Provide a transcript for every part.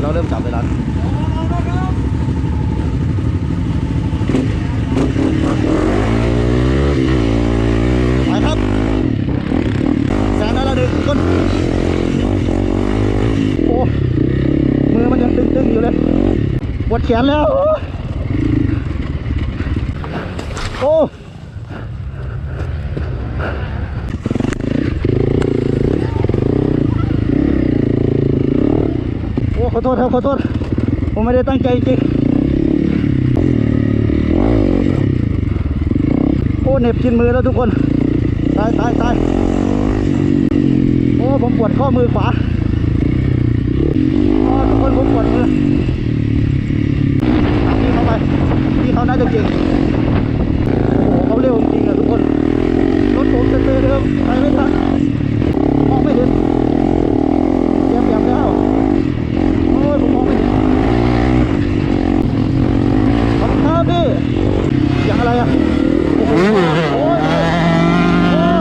ยวเราเริ่มจับเวลาไปครับแซงได้แล้วหนึ่งคนโอ้มือมันยังตึงๆอยู่เลยปวดแขนแล้ว โอ้ ขอโทษครับขอโทษ ผมไม่ได้ตั้งใจจริงโอ้เหน็บกินมือแล้วทุกคน ตายตายตายโอ้ผมปวดข้อมือขวาโอ้ทุกคนผมปวดมือพี่เขาไปพี่เขาน่าจะเก่งโอ้โหเขาเร็วจริงอะทุกคน รถผมจะเจอเดิมไปไม่ทันมองไม่เห็นเตรียมเตรียมแล้วโอ้ยผมมองไม่เห็นขอบคุณครับพี่เสียงอะไรอะโอ้โหโอ้ยโอ้ย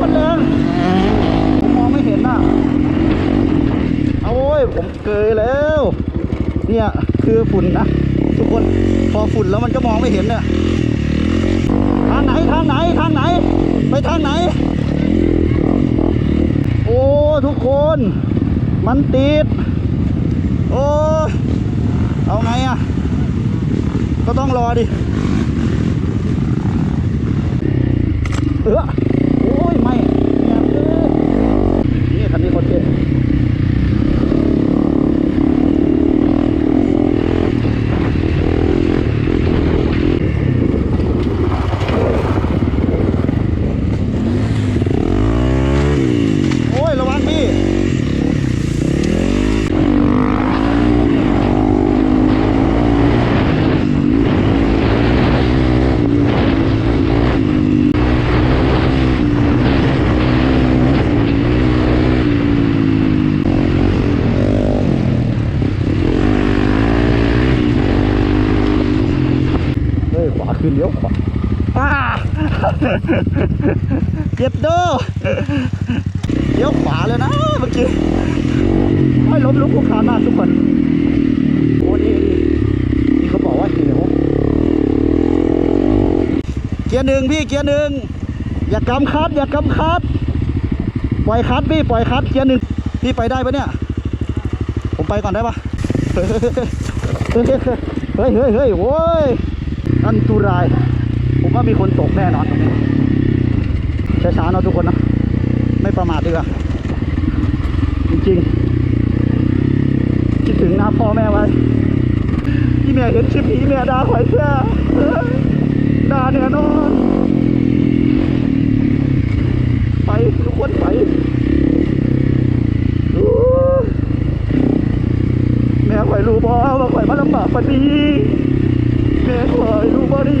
มันแรงผมมองไม่เห็นน่ะเอาโอ้ยผมเกยแล้ว เนี่ยคือฝุ่นนะทุกคนพอฝุ่นแล้วมันก็มองไม่เห็นเนี่ยทางไหนทางไหนทางไหน ไปทางไหน โอ้ทุกคน มันติด โอ้เอาไงอะ ก็ต้องรอดิเออโอ้ยไม่แอบเลยนี่คันนี้คนเท่โอ้ย ระวังพี่ เฮ้ย ขวาขึ้นเลี้ยวขวาอ้า เจ็บเด้อเลี้ยวขวาเลยนะเมื่อกี้ไม่ล้มลุกคุกคานมากทุกคนโอ้นี่นี่เขาบอกว่าเหวเกียร์หนึ่งพี่เกียร์หนึ่งอย่ากำคัดอย่ากำคัดปล่อยคัดพี่ปล่อยคัดเกียร์หนึ่งพี่ไปได้ปะเนี่ย ผมไปก่อนได้ปะเฮ้ยเฮ้ยเฮ้ยเฮ้ยเฮ้ยโว้ยอันตราย ว่ามีคนตกแน่นอนตรงนี้ช้าๆเนาะทุกคนนะ ไม่ประมาทดีกว่า จริงๆ คิดถึงหน้าพ่อแม่ไว้ที่แม่เห็นคลิปนี้แม่ด่าหอยแค่ด่าแน่นอนไปทุกคนไปแม่ข่อยรู้บ่ว่าข่อยมาลำบากปานนี้แม่ข่อยรู้บ่ดี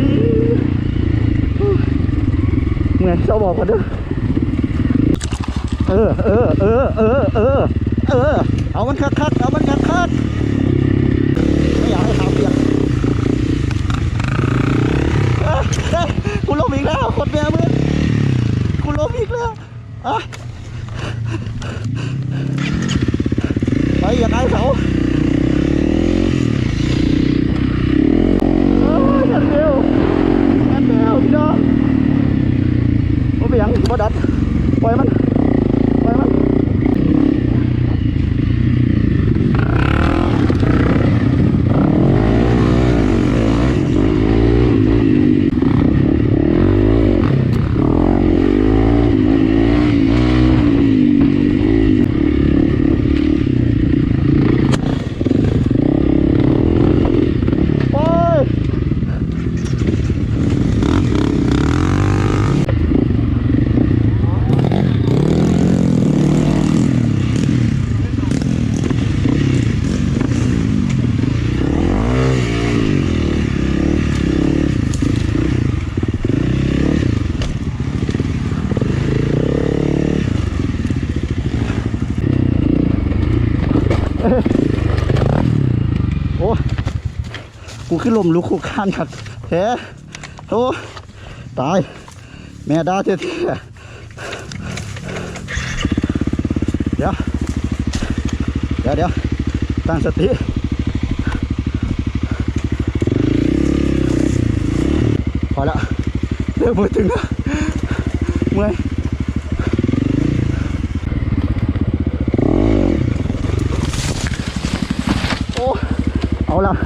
ไงเจ้าบอกกันเด้อเออเออเออเออเออเออเอามันคักคักๆเอามันคักคักๆไม่อยากให้ขาวเปียกเอ้ยเอ้ยกูล้มอีกแล้วคนแม่มึงกูล้มอีกแล้วอะไปอย่างไรเขาเอ้ยงั้นเดียวงั้นเดียวพี่น้องบ่ไปหยังบ่ดัดปล่อยมันปล่อยมัน ไป โอ้กูขึ้นลมลุกคุกคานขัดแท้โอ้ตาย แม่ดาเท่ๆเดี๋ยวเดี๋ยวเดี๋ยวตั้งสติพอแล้วเริ่มมือถึงแล้วเมื่อยโอ้ เอาละ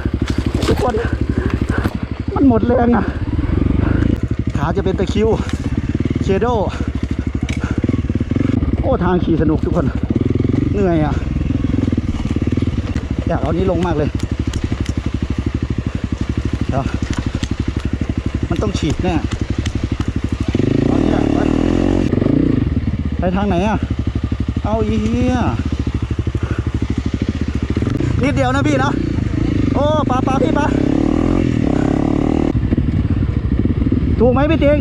ทุกคน มันหมดแรงอะ ขาจะเป็นตะคิวเคโดโอ้ทางขี่สนุกทุกคน เหนื่อยอะ อยากเอานี้ลงมากเลยเดี๋ยวมันต้องฉีดแน่เอาเนี่ยไปไปทางไหนอะ เอาอีเหี้ยนิดเดียวนะพี่นะ โอ้ปลาปลาพี่ปลาถูกไหมพี่ติง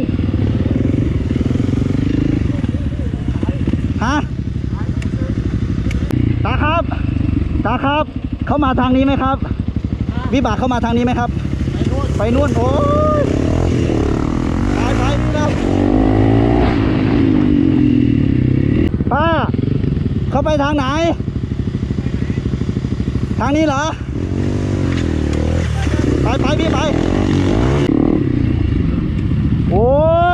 ฮะตาครับ ตาครับ เขามาทางนี้ไหมครับ วิบากเข้ามาทางนี้ไหมครับ ไปนู่นโอ้ยไปไปครับป้า เขาไปทางไหน ทางนี้เหรอ ไปไปพี่ไป โอ้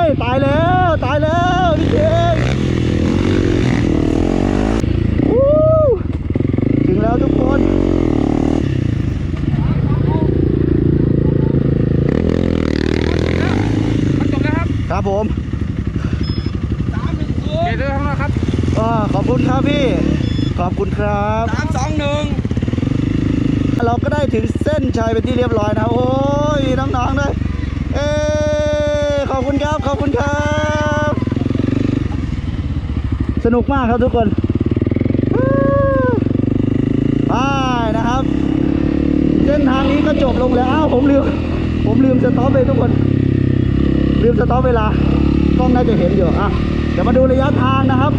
ย ตายแล้ว ตายแล้วพี่เจงวู้ถึงแล้วทุกคนมันจบแล้วครับครับผมเกตเรื่องแล้วครับอ่าขอบคุณครับพี่ ขอบคุณครับ สามสองหนึ่ง เราก็ได้ถึงเส้นชัยเป็นที่เรียบร้อยนะโอ้ยน้องๆเลยเอขอบคุณครับขอบคุณครับ สนุกมากครับทุกคนไปนะครับ เส้นทางนี้ก็จบลงแล้วอ้าวผมลืม ผมลืมสต็อปเลยทุกคน ลืมสต็อปเวลากล้องน่าจะเห็นอยู่อะเดี๋ยวมาดูระยะทางนะครับ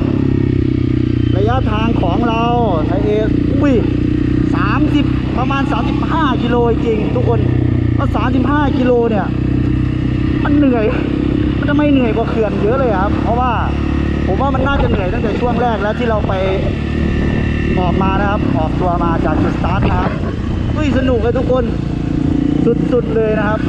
ระยะทางของเราไทยเออุ้ย สามสิบประมาณ 35 กิโลจริง ทุกคนเพราะ35 กิโลเนี่ย มันเหนื่อย มันจะไม่เหนื่อยกว่าเขื่อนเยอะเลยครับ เพราะว่าผมว่ามันน่าจะเหนื่อยตั้งแต่ช่วงแรกแล้วที่เราไปออกมานะครับ ออกตัวมาจากจุดสตาร์ทนะครับอุ้ยสนุกเลยทุกคน สุดๆเลยนะครับ